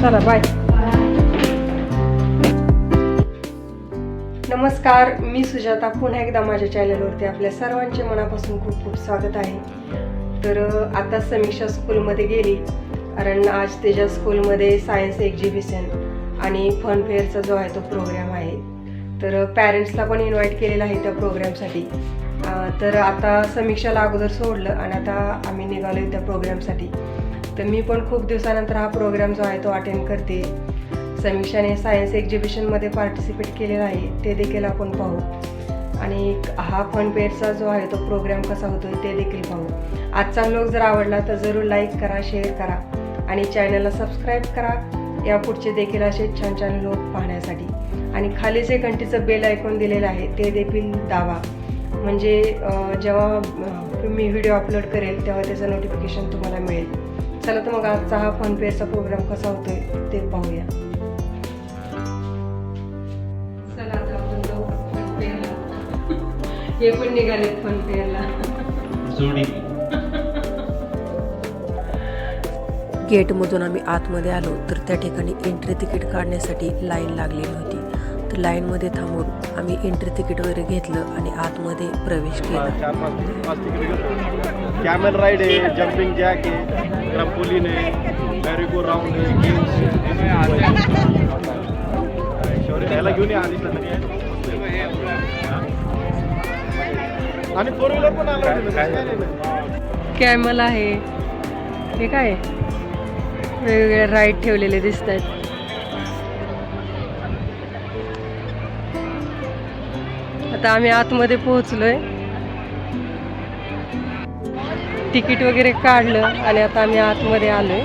चला बाय नमस्कार मी सुजाता. पुन्हा एकदा माझ्या चॅनलवरती आपल्या सर्वांचे मनापासून खूप खूप स्वागत आहे. तर आता समीक्षा स्कूलमध्ये गेली कारण आज त्याच्या स्कूलमध्ये सायन्स एक्झिबिशन आणि फन फेअरचा जो आहे तो प्रोग्राम आहे. तर पॅरेंट्सला पण इन्व्हाइट केलेला आहे त्या प्रोग्रामसाठी तर आता समीक्षाला अगोदर सोडलं आणि आता आम्ही निघालो त्या प्रोग्रामसाठी तर मी पण खूप दिवसानंतर हा प्रोग्राम जो आहे तो अटेंड करते. समीक्षाने सायन्स एक्झिबिशनमध्ये पार्टिसिपेट केलेला आहे ते देखील आपण पाहू. आणि हा फन पेअरचा जो आहे तो प्रोग्राम कसा होतो ते देखील पाहू. आजचा लोक जर आवडला तर जरूर लाईक करा शेअर करा. आणि चॅनलला सबस्क्राईब करा. या पुढचे देखील असे छान छान लोक पाहण्यासाठी. आणि खाली जे घंटीचं बेल ऐकून दिलेलं आहे ते देखील दाबा. म्हणजे जेव्हा मी व्हिडिओ अपलोड करेल तेव्हा त्याचं नोटिफिकेशन तुम्हाला मिळेल. चला तर मग आजचा हा फन पेअरचा प्रोग्राम कसा होतोय ते पाहूया. चला आता आपण जाऊ फन पेअरला हे पण निघालेत फन पेअरला जोडी. गेटमधून आम्ही आतमध्ये आलो तर त्या ठिकाणी एंट्री तिकीट काढण्यासाठी लाईन लागलेली होती. तर लाईनमध्ये थांबून आम्ही एंट्री तिकीट वगैरे घेतलं आणि आतमध्ये प्रवेश केला. कॅमेल राईड आहे जम्पिंग जॅक आहे. ट्रम्पोलिन आहे मॅरिगो राऊंड आहे गेम्स शौर्य याला घेऊन या आधी आणि फोर व्हीलर पण आला कॅमल आहे. हे काय? वेगवेगळे राईड ठेवलेले दिसत आहेत आता आम्ही आतमध्ये पोहोचलोय. तिकीट वगैरे काढलं आणि आता आम्ही आतमध्ये आलोय.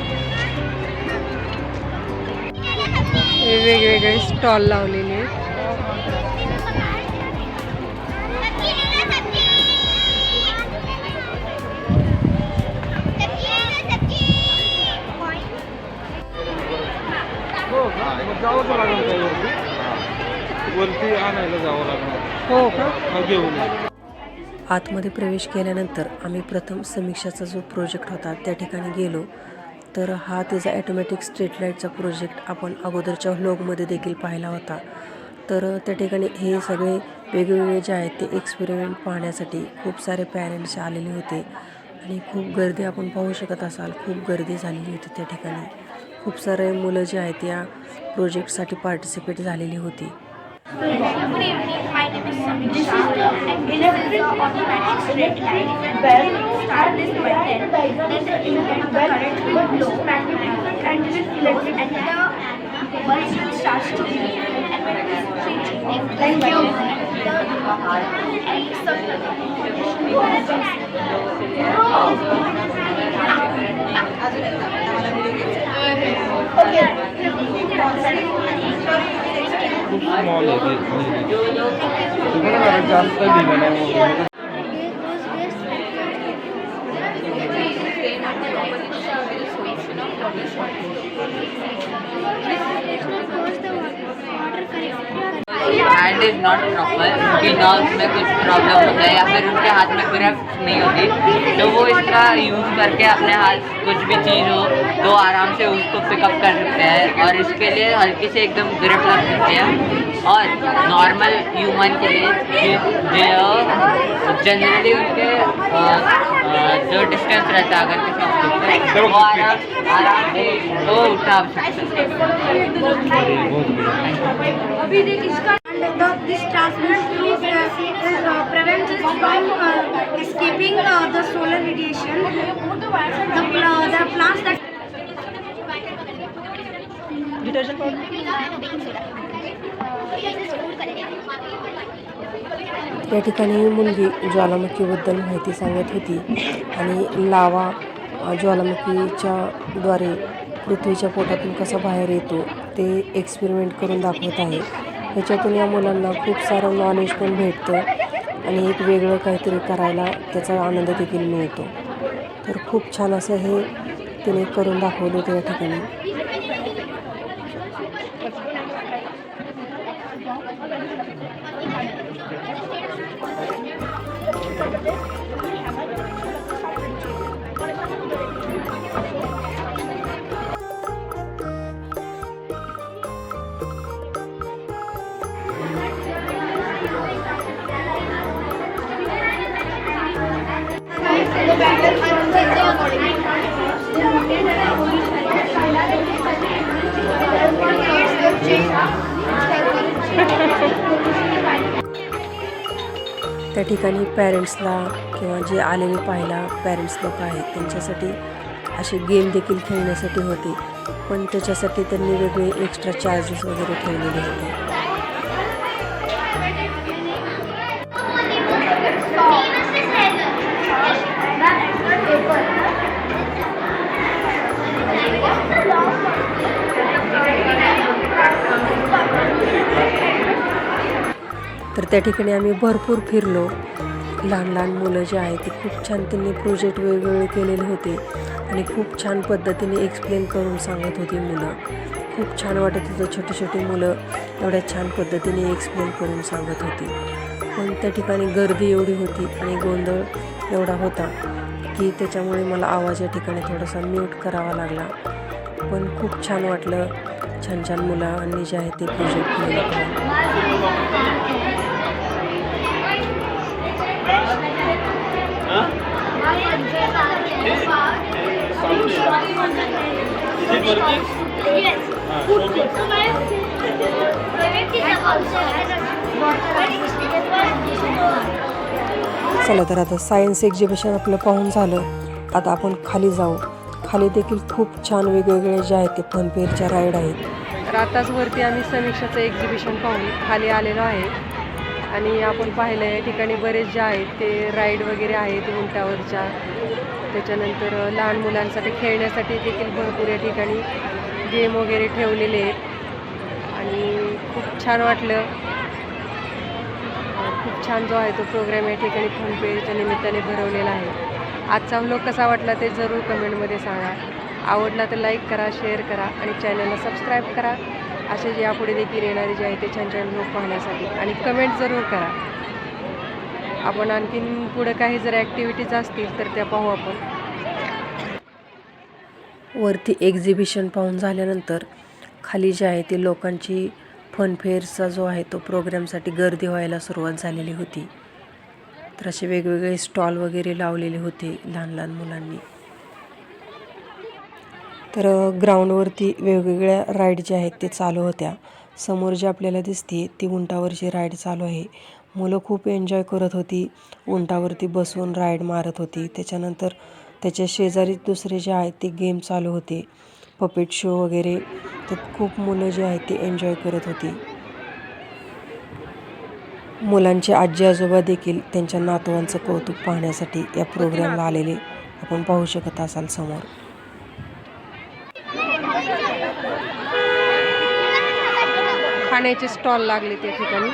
हे वेगवेगळे स्टॉल लावलेले आहेत. काय वरती आणायला जावं लागणार. हो का? हा घेऊन. आतमध्ये प्रवेश केल्यानंतर आम्ही प्रथम समीक्षाचा जो प्रोजेक्ट होता त्या ठिकाणी गेलो. तर हा त्याचा ॲटोमॅटिक स्ट्रीट लाईटचा प्रोजेक्ट आपण अगोदरच्या व्लॉगमध्ये देखील पाहिला होता. तर त्या ठिकाणी हे सगळे वेगवेगळे जे आहेत ते एक्सपेरिमेंट पाहण्यासाठी खूप सारे पॅरेंट्स आलेले होते. आणि खूप गर्दी आपण पाहू शकत असाल खूप गर्दी झालेली होती त्या ठिकाणी. खूप सारे मुलं जे आहेत या प्रोजेक्टसाठी पार्टिसिपेट झालेली होती. Good evening, my name is Sushma. This is the automatic straight line where you start this button. then you get the current will and it will electric and the bulb will start to beep and when it is changing the. Okay. आहे ते. तुम्हाला जरा जास्त hand is not proper उनकी nerves में कुछ problem होता है या फिर उनके हाथ में ग्रिप नहीं होती। तो वो इसका यूज़ करके अपने हाथ कुछ भी चीज़ हो तो आराम से उसको पिकअप कर सकते हैं और इसके लिए हल्की से एकदम ग्रिप लग सकते हैं। और नॉर्मल ह्यूमन के लिए जो जनरली उनके जो डिस्टेंस रहता है अगर किसी तो वो आराम आराम से वो उठा सकते हैं। Fluid uh, is, uh, prevents it from uh, escaping uh, the solar radiation. The, pl- the plants that या ठिकाणी मुलगी ज्वालामुखीबद्दल माहिती सांगत होती आणि लावा ज्वालामुखीच्या द्वारे पृथ्वीच्या पोटातून कसा बाहेर येतो ते एक्सपेरिमेंट करून दाखवत आहे ह्याच्यातून या मुलांना खूप सारं नॉलेज पण भेटतं आणि एक वेगळं काहीतरी करायला त्याचा आनंद देखील मिळतो. तर खूप छान असं हे तिने करून दाखवलं त्या ठिकाणी Thank ठिकाणी. त्या ठिकाणी पॅरेंट्सला किंवा जे आलेले पाहायला पॅरेंट्स लोक आहेत त्यांच्यासाठी असे गेम देखील खेळण्यासाठी होते. पण त्याच्यासाठी त्यांनी वेगळे एक्स्ट्रा चार्जेस वगैरे ठेवलेले होते. त्या ठिकाणी आम्ही भरपूर फिरलो. लहान लहान मुलं जे आहेत ते खूप छान त्यांनी प्रोजेक्ट वेगवेगळे केलेले होते. आणि खूप छान पद्धतीने एक्सप्लेन करून सांगत होती मुलं. खूप छान वाटत होतं छोटी छोटी मुलं एवढ्या छान पद्धतीने एक्सप्लेन करून सांगत होती. पण त्या ठिकाणी गर्दी एवढी होती आणि गोंधळ एवढा होता की त्याच्यामुळे मला आवाज या ठिकाणी थोडासा म्यूट करावा लागला. पण खूप छान वाटलं. छान छान मुलांनी जे आहे ते प्रोजेक्ट केलेलं. चला तर आता सायन्स एक्झिबिशन आपलं पाहून झालं. आता आपण खाली जाऊ. खाली देखील खूप छान वेगवेगळे जे आहेत ते फनफेअरच्या राईड आहेत. तर आताच वरती आम्ही समीक्षाचं एक्झिबिशन पाहून खाली आलेलो आहे. आणि आपण पाहिलं या ठिकाणी बरेच जे आहेत ते राईड वगैरे आहेत उंटावरच्या. त्याच्यानंतर लहान मुलांसाठी खेळण्यासाठी देखील भरपूर या ठिकाणी गेम वगैरे ठेवलेले आहेत. आणि खूप छान वाटलं. खूप छान जो आहे तो प्रोग्राम या ठिकाणी फोनपेच्या निमित्ताने भरवलेला आहे. आजचा व्लॉग कसा वाटला ते जरूर कमेंटमध्ये सांगा. आवडला तर लाईक करा शेअर करा आणि चॅनलला सबस्क्राईब करा. असे जे यापुढे देखील येणारे जे आहे ते छान छान लोक पाहण्यासाठी. आणि कमेंट जरूर करा. आपण आणखीन पुढं काही जर ॲक्टिव्हिटीज असतील तर त्या पाहू आपण. वरती एक्झिबिशन पाहून झाल्यानंतर खाली जे आहे ते लोकांची फनफेअरचा जो आहे तो प्रोग्रामसाठी गर्दी व्हायला सुरुवात झालेली होती. तर असे वेगवेगळे स्टॉल वगैरे लावलेले होते लहान लहान मुलांनी. तर ग्राउंडवरती वेगवेगळ्या राईड ज्या आहेत ते चालू होत्या. समोर जी आपल्याला दिसते ती उंटावरची राईड चालू आहे. मुलं खूप एन्जॉय करत होती. उंटावरती बसून राईड मारत होती. त्याच्यानंतर त्याच्या शेजारी दुसरे जे आहेत ते गेम चालू होते. पपेट शो वगैरे. त्यात खूप मुलं जे आहेत ते एन्जॉय करत होती. मुलांचे आजी आजोबा देखील त्यांच्या नातवांचं कौतुक पाहण्यासाठी या प्रोग्रामला आलेले. आपण पाहू शकत असाल समोर. खाण्याचे स्टॉल लागले त्या ठिकाणी.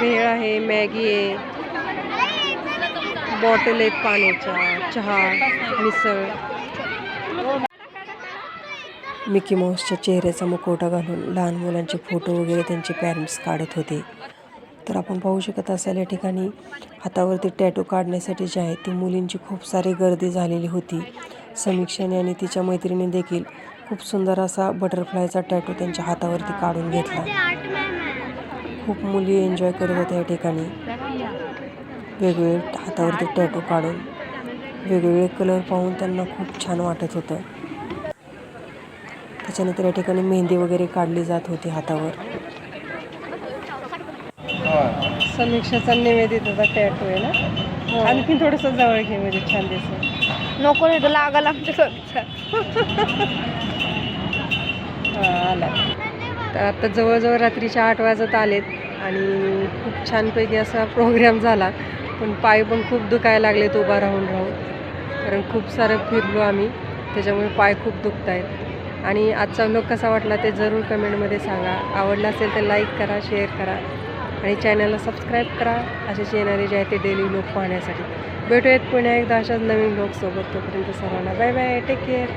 भेळ आहे मॅगी आहे बॉटल आहेत पाण्याच्या चहा मिसळ. मिकी माऊसच्या चेहऱ्याचा मुखवटा घालून लहान मुलांचे फोटो वगैरे त्यांचे पॅरेंट्स काढत होते. तर आपण पाहू शकत असाल या ठिकाणी हातावरती टॅटू काढण्यासाठी जे आहे ती मुलींची खूप सारी गर्दी झालेली होती. समीक्षाने आणि तिच्या मैत्रिणी देखील खूप सुंदर असा बटरफ्लायचा टॅटू त्यांच्या हातावरती काढून घेतला. खूप मुली एन्जॉय करत होत्या या ठिकाणी. वेगवेगळे हातावरती टॅटू काढून वेगवेगळे कलर पाहून त्यांना खूप छान वाटत होतं. त्याच्यानंतर या ठिकाणी मेहंदी वगैरे काढली जात होती हातावर. समीक्षाचा निवेदिताचा टॅटू आहे ना? आणखीन थोडंसं जवळ घे म्हणजे छान दिसेल. नको नाही तर लागायला आमच्या आला. तर आता जवळजवळ रात्रीच्या आठ वाजत आलेत आणि खूप छानपैकी असा प्रोग्राम झाला. पण पाय पण खूप दुखायला लागलेत उभा राहून राहून. कारण खूप सारं फिरलो आम्ही त्याच्यामुळे पाय खूप दुखत आहेत आणि आजचा व्लॉग कसा वाटला ते जरूर कमेंटमध्ये सांगा. आवडला असेल तर लाईक करा शेअर करा. आणि चॅनलला सबस्क्राईब करा. असेच येणारे जे आहे ते डेली व्लॉग पाहण्यासाठी. भेटूयात पुन्हा एकदा अशाच नवीन व्लॉगसोबत तोपर्यंत सर्वांना बाय बाय टेक केअर